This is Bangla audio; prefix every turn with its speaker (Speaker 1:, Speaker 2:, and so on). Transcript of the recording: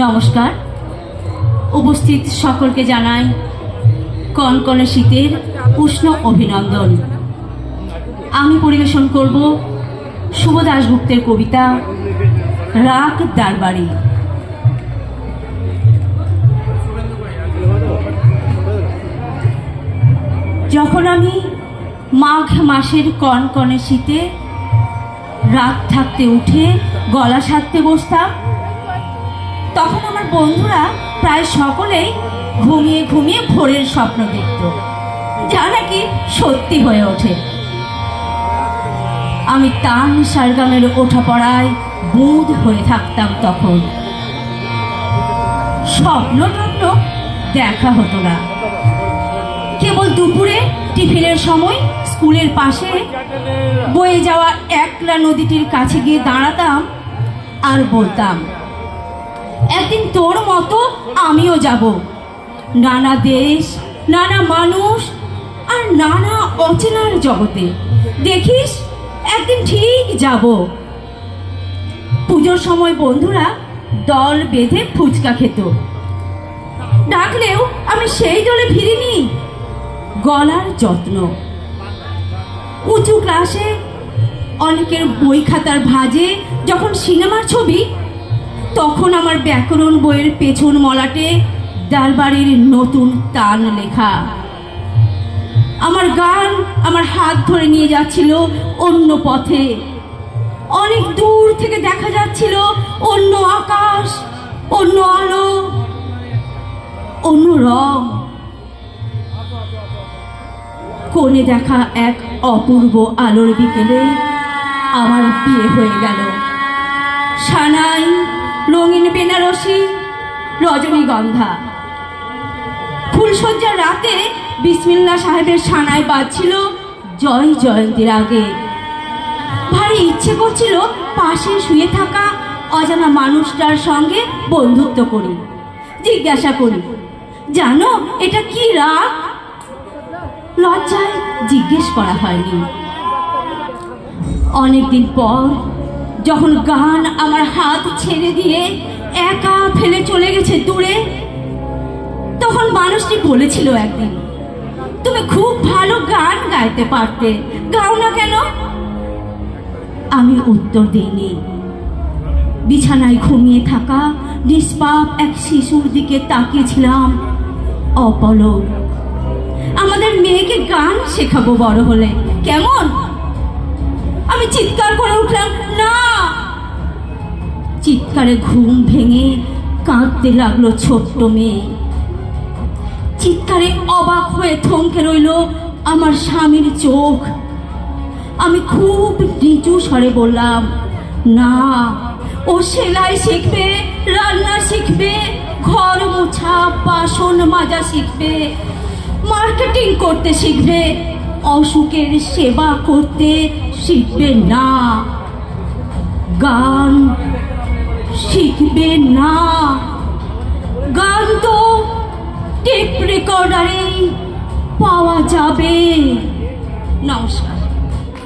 Speaker 1: নমস্কার। উপস্থিত সকলকে জানাই কনকনে শীতের উষ্ণ অভিনন্দন। আমি পরিবেশন করব শুভ দাশগুপ্তের কবিতা রাগ দারবাড়ি যখন আমি মাঘ মাসের কনকনে শীতে রাত থাকতে উঠে গলা সারতে বসতাম তখন আমার বন্ধুরা প্রায় সকলেই ঘুমিয়ে ঘুমিয়ে ভোরের স্বপ্ন দেখত। যা নাকি সত্যি হয়ে ওঠে। আমি তান সারগামের ওঠা পড়ায় বুঁদ হয়ে থাকতাম তখন। স্বপ্ন টপ্ন দেখা হতো না। কেবল দুপুরে টিফিনের সময় স্কুলের পাশে বয়ে যাওয়া একলা নদীটির কাছে গিয়ে দাঁড়াতাম আর বলতাম একদিন তোর মতো আমিও যাব। নানা দেশ, নানা মানুষ আর নানা অচেনার জগতে। দেখিস, একদিন ঠিক যাব। পুজোর সময় বন্ধুরা দল বেঁধে ফুচকা খেত। ডাকলেও আমি সেই দলে ভিড়িনি গলার যত্ন। উঁচু ক্লাসে অনেকের বই খাতার ভাজে যখন সিনেমার ছবি তখন আমার ব্যাকরণ বইয়ের পেছন মলাটে ডালবাড়ির নতুন তান লেখা। আমার গান আমার হাত ধরে নিয়ে যাচ্ছিল অন্য পথে। অনেক দূর থেকে দেখা যাচ্ছিল অন্য আকাশ, অন্য আলো, অন্য রং। কোণে দেখা এক অপূর্ব আলোর বিকেলে আমার বিয়ে হয়ে গেল। সানাই রঙিন বেনারসি, রজনীগন্ধা। ফুলসজ্জার রাতে বিসমিল্লা সাহেবের সানায় বাজছিল জয় জয়ন্তীর আগে। ভারী ইচ্ছে করছিল পাশে শুয়ে থাকা অজানা মানুষটার সঙ্গে বন্ধুত্ব করি, জিজ্ঞাসা করি, জানো, এটা কি রাগ? লজ্জায় জিজ্ঞেস করা হয়নি। অনেকদিন পর যখন গান আমার হাত ছেড়ে দিয়ে একা ফেলে চলে গেছে দূরে, তখন মানুষটি বলেছিল একদিন, তুমি খুব ভালো গান গাইতে পারতে, গাও না কেন? আমি উত্তর দিইনি। বিছানায় ঘুমিয়ে থাকা নিষ্পাপ এক শিশুর দিকে তাকিয়েছিলাম। অপলক, আমাদের মেয়েকে গান শেখাবো বড় হলে, কেমন? আমি চিৎকার করে উঠলাম, না চিৎকারে ঘুম ভেঙে কাঁদতে লাগল ছোট্ট মেয়ে। চিৎকারে অবাক হয়ে থমকে রইল আমার স্বামীর চোখ। আমি খুব নিচু স্বরে বললাম, না, ও সেলাই শিখবে, রান্না শিখবে, ঘর মোছা, বাসন মাজা শিখবে, মার্কেটিং করতে শিখবে, অসুখের সেবা করতে শিখবে না। গান শিখবে না। গান তো টেপ রেকর্ডারেই পাওয়া যাবে। নমস্কার।